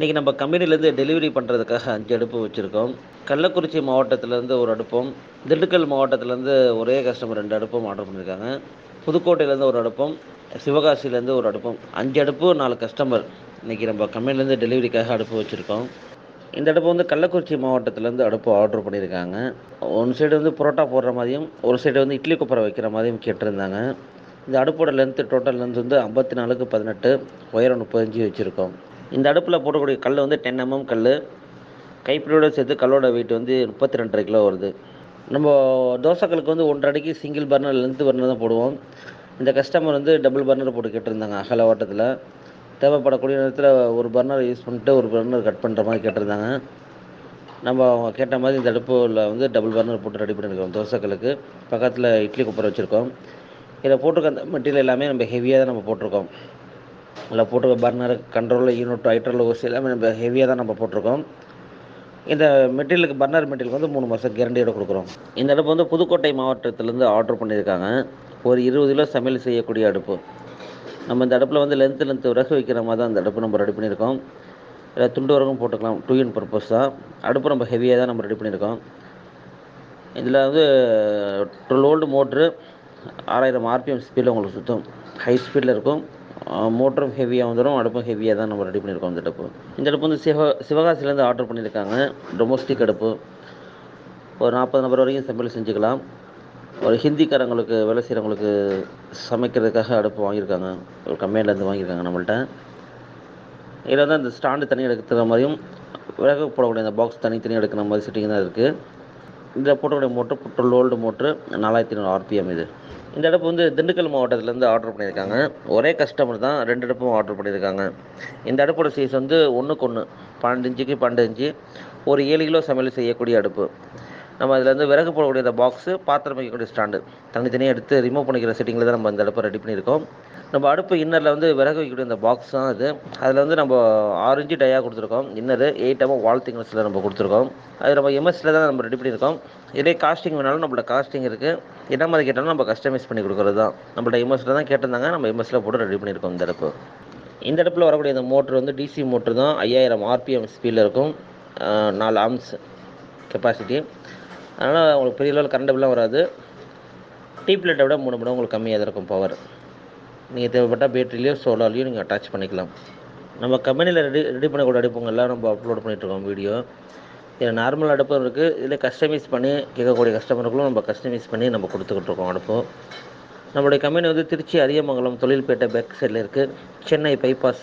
இன்றைக்கி நம்ம கம்பெனிலேருந்து டெலிவரி பண்ணுறதுக்காக அஞ்சு அடுப்பு வச்சுருக்கோம். கள்ளக்குறிச்சி மாவட்டத்திலேருந்து ஒரு அடுப்பும் திண்டுக்கல் மாவட்டத்திலேருந்து ஒரே கஸ்டமர் ரெண்டு அடுப்பும் ஆர்டர் பண்ணியிருக்காங்க புதுக்கோட்டையிலேருந்து ஒரு அடுப்பும் சிவகாசியிலேருந்து ஒரு அடுப்பும். அஞ்சு அடுப்பு நாலு கஸ்டமர் இன்றைக்கி நம்ம கம்பெனிலேருந்து டெலிவரிக்காக அடுப்பு வச்சுருக்கோம். இந்த அடுப்பு வந்து கள்ளக்குறிச்சி மாவட்டத்திலேருந்து அடுப்பு ஆர்டர் பண்ணியிருக்காங்க ஒன் சைடு வந்து புரோட்டா போடுற மாதிரியும் ஒரு சைடு வந்து இட்லி குப்பரை வைக்கிற மாதிரியும் கேட்டிருந்தாங்க. இந்த அடுப்போட லென்த்து டோட்டல் லென்த் வந்து ஐம்பத்தி நாலுக்கு பதினெட்டு உயரம் முப்பத்தஞ்சு வச்சுருக்கோம். இந்த அடுப்பில் போடக்கூடிய கல் வந்து டென் எம்எம் கல் கைப்பிடியோட சேர்த்து கல்லோட வெயிட் வந்து முப்பத்தி ரெண்டரை கிலோ வருது. நம்ம தோசைக்கல்லுக்கு வந்து ஒன்றரை அடிக்கு சிங்கிள் பர்னர் லென்த்து பர்னர் தான் போடுவோம். இந்த கஸ்டமர் வந்து டபுள் பர்னர் போட்டு கேட்டிருந்தாங்க அகல ஓட்டத்தில். தேவைப்படக்கூடிய நேரத்தில் ஒரு பர்னர் யூஸ் பண்ணிட்டு ஒரு பர்னர் கட் பண்ணுற மாதிரி கேட்டிருந்தாங்க. நம்ம அவங்க கேட்ட மாதிரி இந்த அடுப்பில் வந்து டபுள் பர்னர் போட்டு ரெடி பண்ணியிருக்கோம் தோசைக்கல்லுக்கு பக்கத்தில் இட்லி குப்பர் வச்சுருக்கோம். இதில் போட்டிருக்க அந்த மெட்டீரியல் எல்லாமே நம்ம ஹெவியாக தான் நம்ம போட்டிருக்கோம். இதில் போட்டிருக்க பர்னர் கண்ட்ரோலில் யூனிட் ஹைட்ரல் ஓசி எல்லாமே நம்ம ஹெவியாக தான் நம்ம போட்டிருக்கோம். இந்த மெட்டீரியலுக்கு பர்னர் மெட்டீரியலுக்கு வந்து மூணு மாதம் கேரண்டியோட கொடுக்குறோம். இந்த அடுப்பு வந்து புதுக்கோட்டை மாவட்டத்திலேருந்து ஆர்டர் பண்ணியிருக்காங்க. ஒரு இருபது கிலோ சமையல் செய்யக்கூடிய அடுப்பு. நம்ம இந்த அடுப்பில் வந்து லென்த்து லென்த்து விறகு வைக்கிற மாதிரி தான் இந்த அடுப்பு நம்ம ரெடி பண்ணியிருக்கோம். இல்லை துண்டு வரகும் போட்டுக்கலாம். டூ இன் பர்பஸ் தான். அடுப்பு நம்ம ஹெவியாக தான் நம்ம ரெடி பண்ணியிருக்கோம். இதில் வந்து டுவெல் ஓல்டு மோட்ரு ஆறாயிரம் ஆர்பிஎம் ஸ்பீடில் உங்களுக்கு சுற்றும் ஹை ஸ்பீடில் இருக்கும். மோட்டரும் ஹெவியாக வந்துடும் அடுப்பும் ஹெவியாக தான் நம்ம ரெடி பண்ணியிருக்கோம் இந்த அடுப்பு. இந்த அடுப்பு வந்து சிவ சிவகாசிலேருந்து ஆர்டர் பண்ணியிருக்காங்க. டொமஸ்டிக் அடுப்பு. ஒரு நாற்பது நபர் வரைக்கும் சமையல் செஞ்சுக்கலாம். ஒரு ஹிந்திக்காரங்களுக்கு வேலை செய்கிறவங்களுக்கு சமைக்கிறதுக்காக அடுப்பு வாங்கியிருக்காங்க. ஒரு கம்பெனிலேருந்து வாங்கியிருக்காங்க நம்மள்ட்ட. இதில் வந்து அந்த ஸ்டாண்டு தனியாக எடுக்கிற மாதிரியும் விறகு போடக்கூடிய அந்த பாக்ஸ் தனித்தனி எடுக்கிற மாதிரி செட்டிங் தான் இருக்குது இந்த போட்டக்கூடிய மோட்ரு பெட்ரோல் ஓல்டு மோட்ரு நாலாயிரத்தி ஐநூறு ஆர்பிஎம் இது. இந்த அடுப்பு வந்து திண்டுக்கல் மாவட்டத்துலேருந்து ஆர்டர் பண்ணியிருக்காங்க. ஒரே கஸ்டமர் தான் ரெண்டு அடுப்பும் ஆர்டர் பண்ணியிருக்காங்க. இந்த அடுப்போட சைஸ் வந்து ஒன்றுக்கு ஒன்று பன்னெண்டு இன்ச்சுக்கு பன்னெண்டு இன்ச்சு. ஒரு ஏழு கிலோ சமையல் செய்யக்கூடிய அடுப்பு. நம்ம அதில் வந்து விறகு போடக்கூடிய இந்த பாக்ஸு பாத்திரம் வைக்கக்கூடிய ஸ்டாண்டு தனித்தனியாக எடுத்து ரிமூவ் பண்ணிக்கிற செட்டிங்கில் தான் நம்ம இந்த அடுப்பை ரெடி பண்ணியிருக்கோம். நம்ம அடுப்பு இன்னரில் வந்து விறகு வைக்கக்கூடிய இந்த பாக்ஸ் தான் இது அதில் வந்து நம்ம ஆறு இன்ச்சு கொடுத்துருக்கோம். இன்னரு எயிட் எம்எம் வால் திக்னஸில் நம்ம கொடுத்துருக்கோம். அது நம்ம எம்எஸ்சில் தான் நம்ம ரெடி பண்ணியிருக்கோம். இதே காஸ்டிங் வேணாலும் நம்மளோட காஸ்டிங் இருக்குது என்ன மாதிரி கேட்டாலும் நம்ம கஸ்டமைஸ் பண்ணி கொடுக்குறது தான். நம்மள்ட்ட எம்எஸ்சில் தான் கேட்டிருந்தாங்க. நம்ம எம்எஸ்சில் போட்டு ரெடி பண்ணியிருக்கோம் இந்த அடுப்பு. இந்த அடுப்பில் வரக்கூடிய இந்த மோட்ரு வந்து டிசி மோட்ரு தான். ஐயாயிரம் ஆர்பிஎம் ஸ்பீடில் இருக்கும். நாலு ஆம்ஸ் கெப்பாசிட்டி அதனால் உங்களுக்கு பெரிய லெவல் கரண்ட் பில்லாம் வராது. டீ பிளேட்டை விட மூணு மடம் உங்களுக்கு கம்மியாக தான் இருக்கும் பவர் நீங்கள் தேவைப்பட்டால் பேட்டரிலையோ சோலார்லையோ நீங்கள் அட்டாச் பண்ணிக்கலாம். நம்ம கம்பெனியில் ரெடி ரெடி பண்ணக்கூடிய அடுப்புங்கள்லாம் நம்ம அப்லோட் பண்ணிகிட்ருக்கோம் வீடியோ இதில் நார்மல் அடுப்பும் இருக்குது இதில் கஸ்டமைஸ் பண்ணி கேட்கக்கூடிய கஸ்டமருக்கும் நம்ம கஸ்டமைஸ் பண்ணி நம்ம கொடுத்துக்கிட்டு இருக்கோம் அடுப்பு. நம்மளுடைய கம்பெனி வந்து திருச்சி அரியமங்கலம் தொழில்பேட்டை பேக் சைடில் இருக்குது சென்னை பைபாஸ்